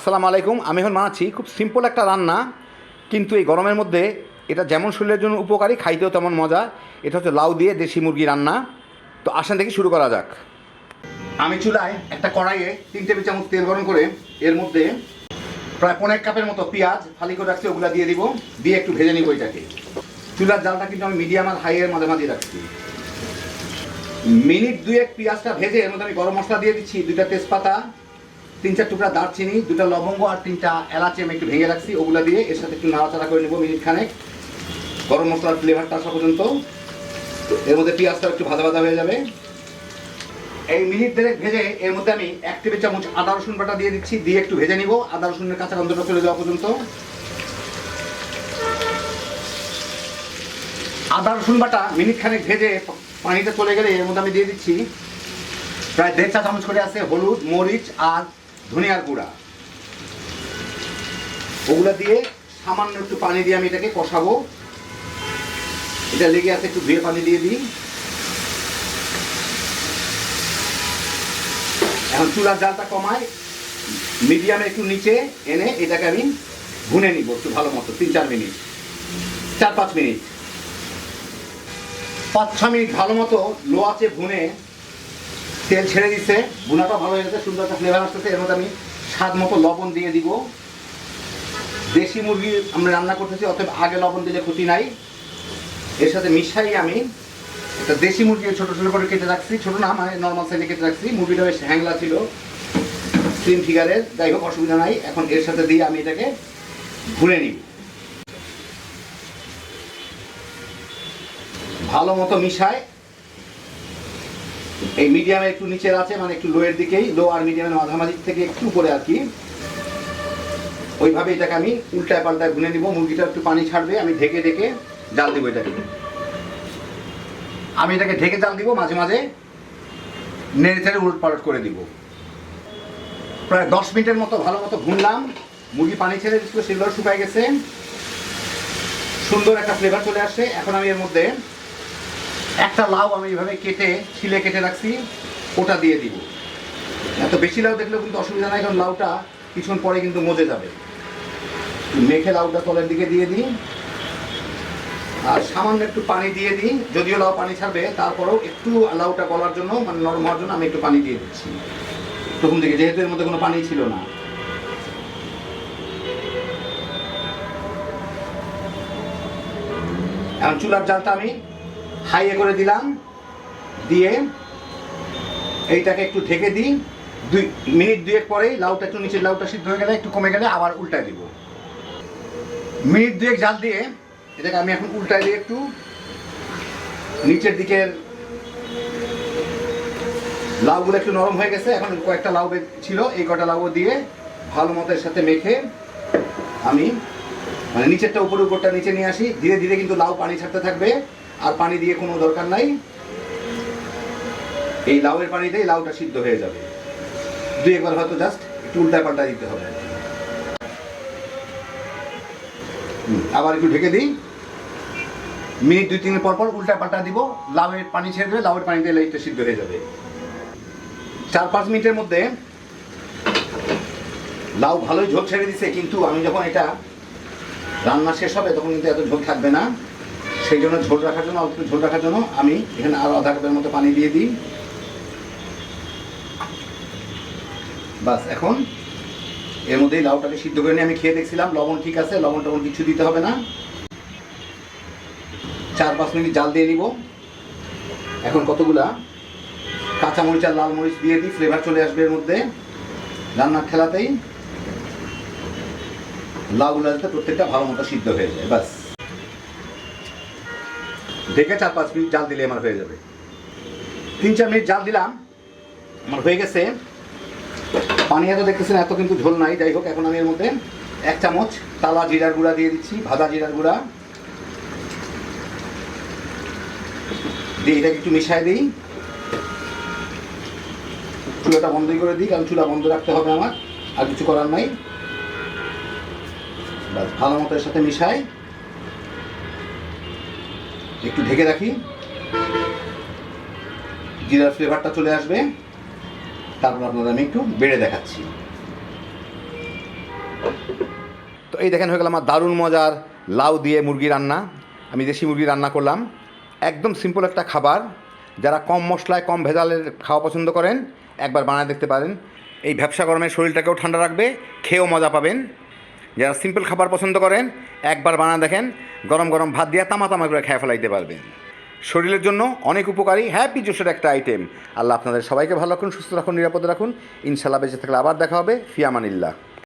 আসসালামু আলাইকুম। আমি এখন মানাচ্ছি খুব সিম্পল একটা রান্না, কিন্তু এই গরমের মধ্যে এটা যেমন শরীরের জন্য উপকারী, খাইতেও তেমন মজা। এটা হচ্ছে লাউ দিয়ে দেশি মুরগি রান্না। তো আসেন থেকে শুরু করা যাক। আমি চুলায় একটা কড়াইয়ে তিন টেবিল চামচ তেল গরম করে এর মধ্যে প্রায় পনেরো কাপের মতো পেঁয়াজ ফালি করে রাখছি, ওগুলা দিয়ে দিব। দিয়ে একটু ভেজে নিব এটাকে। চুলার জালটা কিন্তু আমি মিডিয়াম আর হাইয়ের মাঝে মাঝে রাখছি। মিনিট দুয়েক পেঁয়াজটা ভেজে এর মধ্যে আমি গরম মশলা দিয়ে দিচ্ছি, দুইটা তেজপাতা তিন চার টুকরা দারচিনি, দুটা লবঙ্গ আর তিনটা এলাচি আমি একটু ভেঙে রাখছি। ওগুলা দিয়ে এর সাথে একটু নাড়াচাড়া করে নেব মিনিট খানেক। গরম মশলার ফ্লেভারটা আসা পর্যন্ত। এর মধ্যে পেঁয়াজটা একটু ভাজা ভাজা হয়ে যাবে। এই মিনিট দেড়েক ভেজে এর মধ্যে আমি এক টেবিল চামচ আদা, রসুন বাটা দিয়ে দিচ্ছি। দিয়ে একটু ভেজে নিব। আদা, রসুনের কাঁচা গন্ধটা চলে যাওয়া পর্যন্ত। আদা, রসুন বাটা মিনিট খানেক ভেজে পানিটা চলে গেলে এর মধ্যে আমি দিয়ে দিচ্ছি। প্রায় দেড় চা চামচ করে আছে হলুদ, মরিচ আর ধনিয়ার গুঁড়া। ওগুলা দিয়ে সামান্য একটু পানি দিয়ে আমি এটাকে কষাবো। এটা লেগে আছে একটু ধুয়ে পানি দিয়ে দিই। এখন চুলার জালটা কমায়, মিডিয়ামে একটু নিচে এনে এটাকে আমি ভুনে নিব একটু ভালো মতো, তিন চার মিনিট, চার পাঁচ মিনিট। পাঁচ ছ মিনিট ভালো মতো লো আছে ভুনে তেল ছেড়ে দিচ্ছে ভুনাটা ভালো হয়ে গেছে, সুন্দর একটা ফ্লেভার আসতেছে, এর মধ্যে আমি স্বাদ মতো লবণ দিয়ে দিব। দেশি মুরগি আমরা রান্না করতেছি, অতএব আগে লবণ দিলে ক্ষতি নাই। এর সাথে মিশাই আমি একটা দেশি মুরগি ছোটো ছোটো করে কেটে রাখছি, ছোটো না মানে নর্মাল সাইজে কেটে রাখছি। মুরগিটা বেশ হ্যাংলা ছিল তিন ফিগারের যাই হোক, অসুবিধা নাই। এখন এর সাথে দিয়ে আমি এটাকে ভুনে নিই ভালো মতো মিশায় এই মিডিয়ামে একটু নিচের আছে মানে একটু লোয়ের দিকেই লো আর মিডিয়ামের মাঝামাঝি থেকে একটু উপরে আর কি। ওইভাবে এটাকে আমি উল্টায় পাল্টায় ভুনে নিব মুরগিটা একটু পানি ছাড়বে, আমি ঢেকে ঢেকে জাল দিব এটাকে। আমি এটাকে ঢেকে জাল দিব, মাঝে মাঝে নেড়ে ছেড়ে উলট পালট করে দিব। প্রায় দশ মিনিটের মতো, ভালো মতো ভুনলাম মুরগি পানি ছেড়ে দিচ্ছিল সেগুলো শুকায় গেছে। সুন্দর একটা ফ্লেভার চলে আসছে। এখন আমি এর মধ্যে একটা লাউ আমি এইভাবে কেটে, ছিলে কেটে রাখছি, ওটা দিয়ে দিব। এত বেশি লাউ দেখলেও কিন্তু অসুবিধা নাই, কারণ লাউটা কিছুক্ষণ পরে কিন্তু মজে যাবে। মেখে লাউটা তলের দিকে দিয়ে দিই, আর সামান্য একটু পানি দিয়ে দিই, যদিও লাউ পানি ছাড়বে, তারপরেও একটু লাউটা গলার জন্য মানে নরম হওয়ার জন্য আমি একটু পানি দিয়ে দিচ্ছি। প্রথম দিকে যেহেতু এর মধ্যে কোনো পানি ছিল না। এখন চুলার জালটা আমি হাইয়ে করে দিলাম। দিয়ে এইটাকে একটু ঢেকে দিই। দুই মিনিট দুয়েক পরেই লাউটা একটু নিচের লাউটা সিদ্ধ হয়ে গেলে, একটু কমে গেলে আবার উল্টায় দিব। মিনিট দুয়েক জাল দিয়ে এটাকে আমি এখন উল্টায় দিয়ে একটু নিচের দিকের লাউগুলো একটু নরম হয়ে গেছে। এখন কয়েকটা লাউ ছিল, এই কটা লাউ দিয়ে ভালো মতো এর সাথে মেখে আমি মানে নিচেরটা উপরে, উপরটা নিচে নিয়ে আসি। ধীরে ধীরে কিন্তু লাউ পানি ছাড়তে থাকবে। আর পানি দিয়ে কোনো দরকার নাই। এই লাউয়ের পানিতেই লাউটা সিদ্ধ হয়ে যাবে। দুই একবার হয়তো জাস্ট একটু উল্টা পাল্টা দিতে হবে। আবার একটু ঢেকে দিই। মিনিট দুই তিনের পর পর উল্টা পাল্টা দিব। লাউয়ের পানি ছেড়ে দেবে লাউয়ের পানিতে লাইটটা সিদ্ধ হয়ে যাবে। চার পাঁচ মিনিটের মধ্যে লাউ ভালোই ঝোল ছেড়ে দিছে, কিন্তু আমি যখন এটা রান্না শেষ হবে তখন কিন্তু এত ঝোল থাকবে না। সেই জন্য ঝোল রাখার জন্য, অল্প ঝোল রাখার জন্য আমি এখানে আরও আধা কাপের মতো পানি দিয়ে দিই। বাস, এখন এর মধ্যেই লাউটাকে সিদ্ধ করে নিয়ে আমি খেয়ে দেখছিলাম। লবণ ঠিক আছে, লবণ টবণ কিছু দিতে হবে না। চার পাঁচ মিনিট জাল দিয়ে নিব। এখন কতগুলা? কাঁচা মরিচ আর লাল মরিচ দিয়ে দিই ফ্লেভার চলে আসবে এর মধ্যে। রান্নার খেলাতেই। লাউগুলো যাতে প্রত্যেকটা ভালো মতো সিদ্ধ হয়ে যায়, বাস। ঢেকে চার পাঁচ মিনিট জাল দিলে আমার হয়ে যাবে। তিন চার মিনিট জাল দিলাম, আমার হয়ে গেছে। পানি এত দেখতেছেন, এত কিন্তু ঝোল নাই। যাই হোক, এখন আমি এর মধ্যে এক চামচ তালা জিরার গুঁড়া দিয়ে দিচ্ছি, ভাজা জিরার গুঁড়া। দিয়ে এটাকে একটু মিশাই দিই। চুলাটা বন্ধই করে দিই, কারণ চুলা বন্ধ রাখতে হবে আমার, আর কিছু করার নাই। ভালো মতো এর সাথে মিশাই। একটু ঢেকে রাখি। জিরার ফ্লেভারটা চলে আসবে। তারপর আপনাদের আমি একটু বেড়ে দেখাচ্ছি। তো এই দেখেন হয়ে গেল আমার দারুণ মজার লাউ দিয়ে মুরগি রান্না। আমি দেশি মুরগি রান্না করলাম। একদম সিম্পল একটা খাবার। যারা কম মশলায়, কম ভেজালের খাওয়া পছন্দ করেন, একবার বানায় দেখতে পারেন। এই ব্যবসা গরমে শরীরটাকেও ঠান্ডা রাখবে, খেয়েও মজা পাবেন। যারা সিম্পল খাবার পছন্দ করেন, একবার বানা দেখেন, গরম গরম ভাত দিয়ে তামা তামা করে খেয়ে ফেলাইতে পারবেন। শরীরের জন্য অনেক উপকারী হ্যাপি জুসের একটা আইটেম আল্লাহ আপনাদের সবাইকে ভালো রাখুন, সুস্থ রাখুন, নিরাপদে রাখুন। ইনশাল্লাহ বেঁচে থাকলে আবার দেখা হবে। ফিয়ামানিল্লাহ।